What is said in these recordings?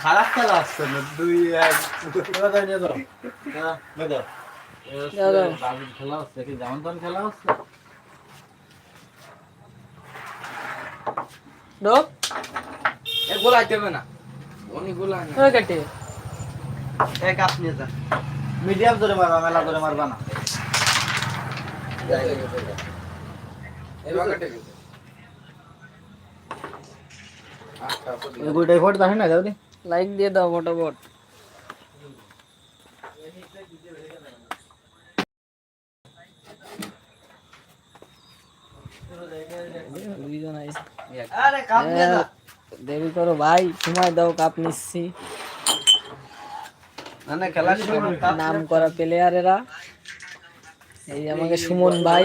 খারাপ খেলা দুই খেলা হচ্ছে গোলা দেবে না। উনি গোলা কাটে এক আপনি মিডিয়াম ধরে মারবা মেলা ধরে মারবা না না যাও লাইক দিয়ে দাও ফটাফট। দেরি করো ভাই সময় দাও কাপ নিচ্ছি। মানে নাম করা প্লেয়ারেরা এই আমাকে সুমন ভাই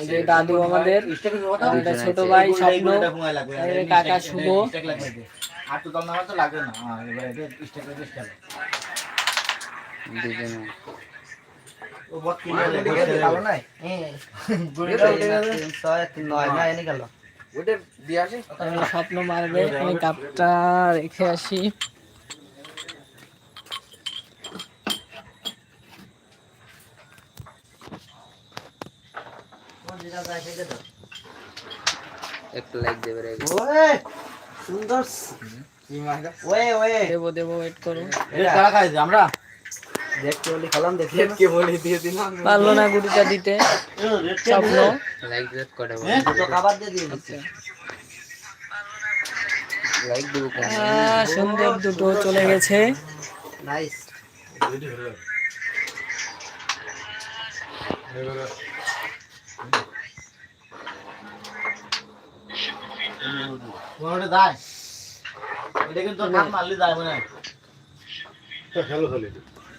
এই যে দাদু আমাদের ছোট ভাই স্বপ্ন কাকা শুভ। আর তো দল তো লাগে না। হ্যাঁ এবার স্টেক করে ও বট কি ভালো নাই গুড়িটা উঠে গেছে 109 না এনে গেল। ওটা দিয়ে আসি। আমি স্বপ্ন মারবে। আমি কাপটা রেখে আসি। একটু লাইক দেবে রে। ওয়ে সুন্দর ওয়ে ওয়ে। দেবো দেবো ওয়েট করো। এটা কারা খাইছে? আমরা? দেখতে বলি খেলাম দেখি কে বলে দিয়ে দিলাম। পারল না গুটিটা দিতে। স্বপ্ন। লাইক দেব করে দুটো খাবার দিয়ে দিয়ে দিচ্ছে। লাইক দেব সুন্দর দুটো চলে গেছে। নাইস এটা কিন্তু মারলে যায় মনে হয়। খেলো খেলে।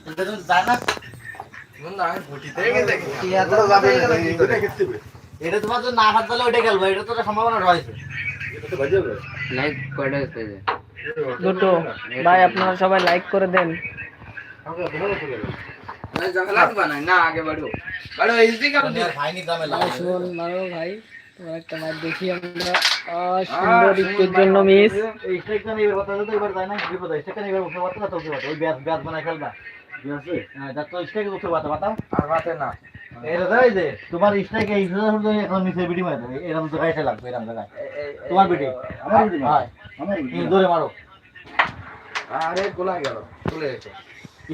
এটা কিন্তু যায় না। না? এটা তোমার তো না হাত দিলে ওইটা খেলব এটা তো সম্ভাবনা রয়েছে। লাইক দুটো। ভাই আপনারা সবাই লাইক করে দেন। না। না আগে বাড়ো। বাড়ো খাইনি দামে ভাই মারো ভাই। একটা ম্যাচ দেখি আমরা। সুন্দর একটুর জন্য মিস। এই এবার কথা তো এবার যায় না বিপদ হয়। সেখানে এবার উঠে পারতো না ওই ব্যাস ব্যাস বানায় খেলবা আছে হ্যাঁ যার তো স্ট্রাইক উঠে পারতো পাতাম আর বাতে না। এটা দেয় যে তোমার স্ট্রাইক এই সোজা সোজা এখন নিচে বিডি মারে এরকম তো গাইতে এরকম জায়গায়। তোমার বিডি আমার বিডি না। আমার এই মারো। আরে গোলা গেল চলে গেছে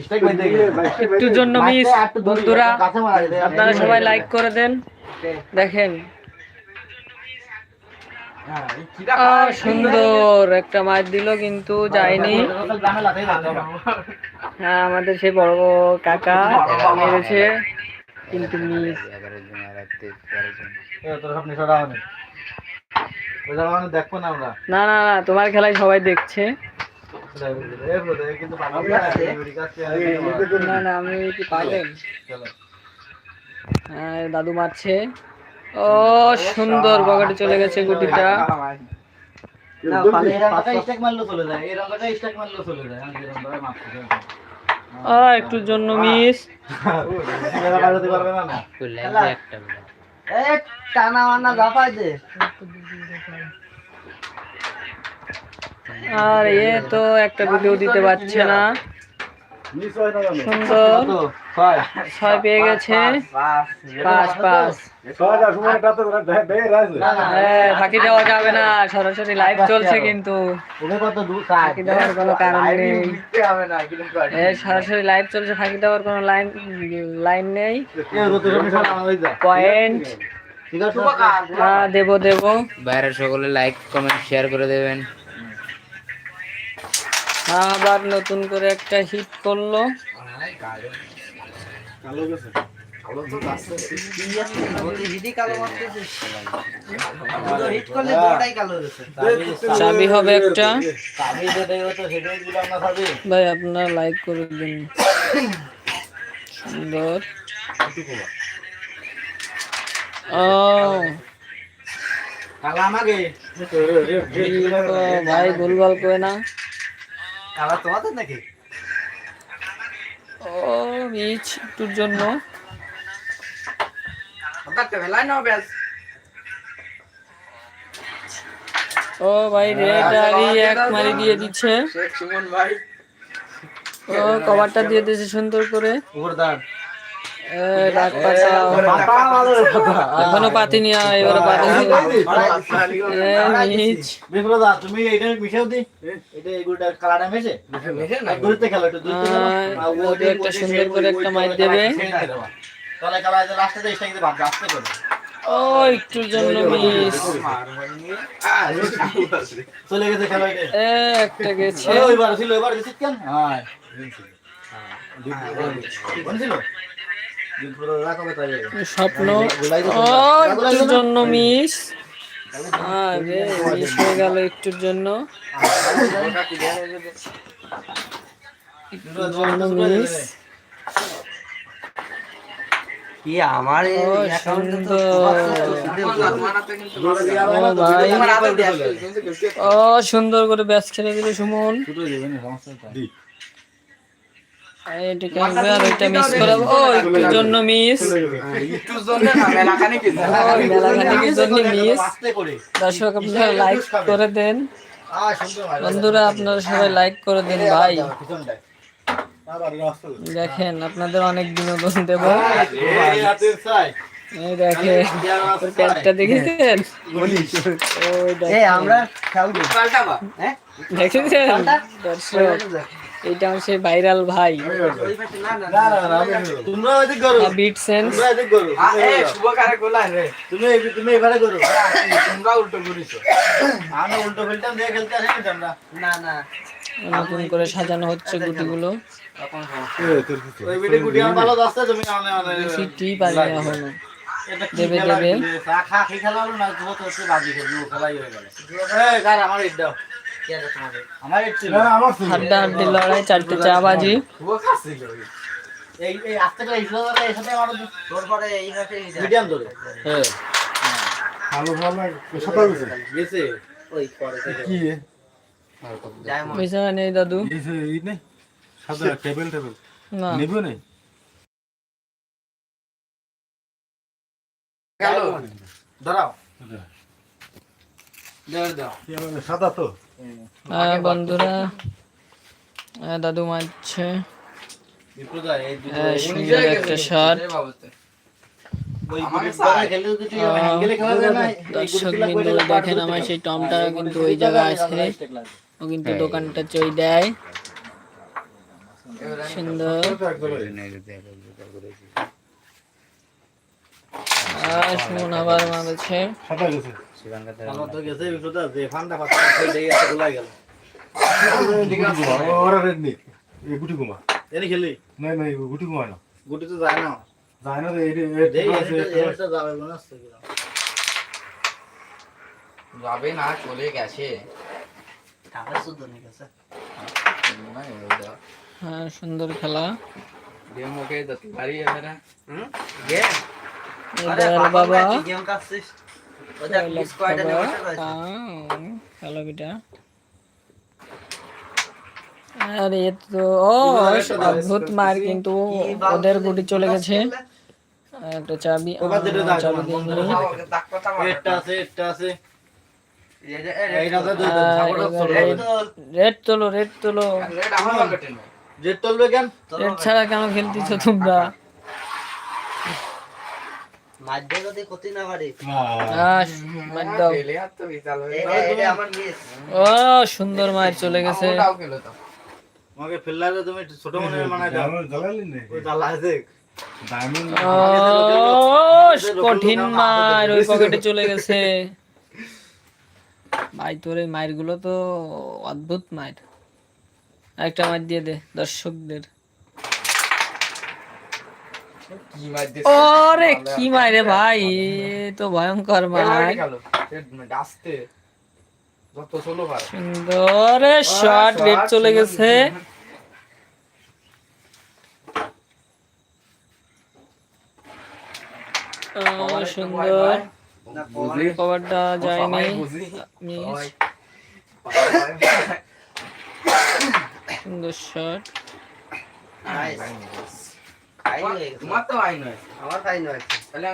স্ট্রাইক বাইতে গেলে। একটুর জন্য মিস বন্ধুরা কাছে মারা যায়। আপনারা সবাই লাইক করে দেন। দেখেন সুন্দর একটা মাছ দিল, কিন্তু যায়নি। হ্যাঁ আমাদের সেই বড় কাকা মেরেছে। কিন্তু নি, না না, তোমার খেলায় সবাই দেখছে। না না, আমি কি পাগল? হ্যাঁ দাদু মারছে। ও সুন্দর পকেটে চলে গেছে গুটিটা। একটুর জন্য মিস। একটা টানা মানা দে। আর এ তো একটা ভিডিও দিতে পারছে না। সুন্দর। ছয় পেয়ে গেছে। পাঁচ পাঁচ। হ্যাঁ, ফাঁকি দেওয়া যাবে না। সরাসরি লাইভ চলছে কিন্তু। ফাঁকি দেওয়ার কোনো কারণ নেই। সরাসরি লাইভ চলছে ফাঁকি দেওয়ার কোনো লাইন লাইন নেই। পয়েন্ট হ্যাঁ দেবো দেবো। বাইরের সকলে লাইক কমেন্ট শেয়ার করে দেবেন। আবার নতুন করে একটা হিট করল। চাবি হবে একটা। ভাই আপনারা লাইক করে দিন। সুন্দর। ও। ভাই ভুলভাল করে না। কালা তোমাদের নাকি? ও মিচ তোর জন্য। ও ভাই রেড আরি এক মারি দিয়ে দিচ্ছে। শেখ সুমন ভাই। ও কভারটা দিয়ে দিয়েছে সুন্দর করে। পাতা পাতা পাতা এখনও বিপ্রদা তুমি এটা মিশাও দি এটা এগুলোটা কালারটা মেশে মেশে দূরতে খেলো একটু দূরতে খেলো একটা সুন্দর করে একটা মাইর দেবে। তাহলে কালার লাস্টে দিয়ে স্টাইকে ভাব আসতে করে ও একটুর জন্য মিস চলে গেছে খেলো এ, একটা গেছে ওইবার ছিল ওইবার গেছে কেন হ্যাঁ ছিল বিপ্রদা কবে তাই স্বপ্ন। একটুর জন্য মিস। আরে মিস হয়ে গেল একটুর জন্য। মিস। কি আমার ও সুন্দর করে ব্যাস খেলে দিল সুমন। করে। দর্শক আপনারা লাইক করে দেন। আ সুন্দর ভাই বন্ধুরা আপনারা সবাই লাইক করে দেন ভাই। দেখেন আপনাদের অনেক বিনোদন দেব। এই হাতের সাই এই দেখেন প্যান্টটা দেখেছেন? দেখেন। আমরা দেখেছেন? দর্শক। এইটা আমার সেই ভাইরাল ভাই। তোমরা ওইদিক করো বিট সেন্স তোমরা ওইদিক করো এ শুভ কারে গোলাই রে। তুমি তুমি এবারে করো। তোমরা উল্টো করিছো। আমরা উল্টো ফেলতাম দিয়ে খেলতে আসি না আমরা না না। নতুন করে সাজানো হচ্ছে গুটিগুলো। যাচ্ছে তুমি মানে পারি এখনও দেবে, দেবে। খেলে? হলো? না হচ্ছে খেলাই হয়ে গেল। আমার হাড্ডা হাড্ডি লড়াই চারটে চা বাজি। দাদা? টেবিল টেবিল নিবো নেই গেল। দাঁড়াও। সাদা তো? বন্ধুরা হ্যাঁ দাদু মারছে। দুটো হ্যাঁ, সুন্দর একটা এই দর্শক বিন্দু দেখেন আমার সেই টমটা কিন্তু ওই জায়গায় আছে। ও কিন্তু দোকানটা চই দেয়। সুন্দর। সুমন আবার মারছে। আমার তো গেছে বিপ্রদা যে ফান্ডা পাচ্ছি সেই আছে গোলাই গেল। ওরা রেড নেই এই গুটি কুমা এনে খেলি। নাই নাই গুটি কুমা না। গুটি তো যায় না। যায় না এই এটা যাবে যাবে না চলে গেছে। টাকা শুদ্ধ নেই গেছে। হ্যাঁ সুন্দর খেলা। গেম ওকে দতে বাড়ি এবারে হুম? গেম? দয়াল বাবা গেম কাটছিস? বাবা, বিটা। আরে তো ও অদ্ভুত মার কিন্তু ওদের গুটি চলে গেছে। একটা চাবি চাবি রেড তোলো রেড তোলো। রেড ছাড়া কেন খেলতেছো তোমরা মাঝে যদি ক্ষতি না পারে আহ, মার দাও। পেলে আর তো বিশাল হয়ে এটা আমার মিস ও সুন্দর মার চলে গেছে। আমাকে তুমি ছোট মনে জ্বালালি কঠিন মার ওই পকেটে চলে গেছে। ভাই তোর এই মায়েরগুলো তো অদ্ভুত মায়ের। একটা মার দিয়ে দে দর্শকদের। ওরে কি মারে ভাই তো ভয়ঙ্কর গেল ডাস্তে সুন্দর শট রেড চলে গেছে। সুন্দর। কভারটা যায়নি সুন্দর শট তোমার তো আমার তাহলে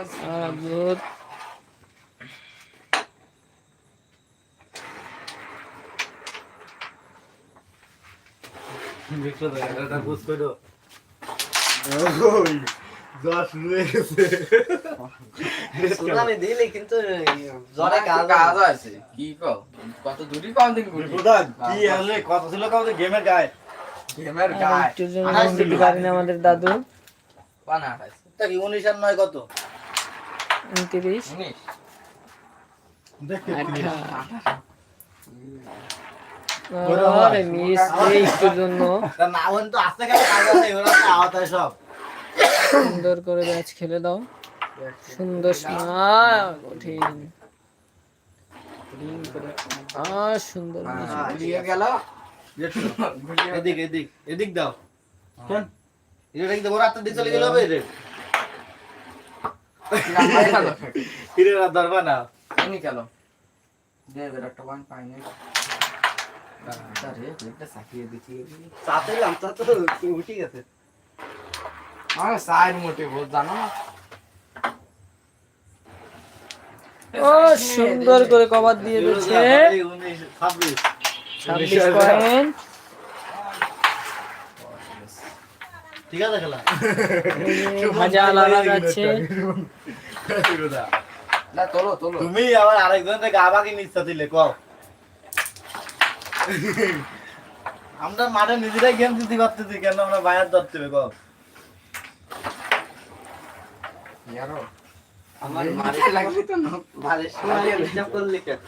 কিন্তু কি কত দূরই কম দিন কি আসলে ছিল কত গেমের গায়ে। গেমের গায়। আমাদের দাদু। পানা তা কি উনিশ আর নয় কত? উনত্রিশ। উনিশ। সব। সুন্দর করে ম্যাচ খেলে দাও। সুন্দর না কঠিন। সুন্দর match। গেল। এদিক এদিক এদিক দাও। এটা কি ওরা তো দিয়ে চলে গেল হবে। রে ধরবা না। এমনি গেল দেবের একটা পয়েন্ট পাইনি ও সুন্দর করে কভার দিয়ে দিচ্ছে। ছাব্বিশ। ছাব্বিশ পয়েন্ট ঠিক আছে খেলা? ভাজা লাগা যাচ্ছে। না তোলো তোলো। তুমি আবার আরেকজন থেকে আবাকে নিচ্ছা দিলে কও। আমরা মাঠে নিজেরাই গেম দিতে পারতেছি কেন আমরা বাইরে ধরতে হবে কও। আমার মারে লাগবে তো না। ভারে সময় হিসাব করলি কেন।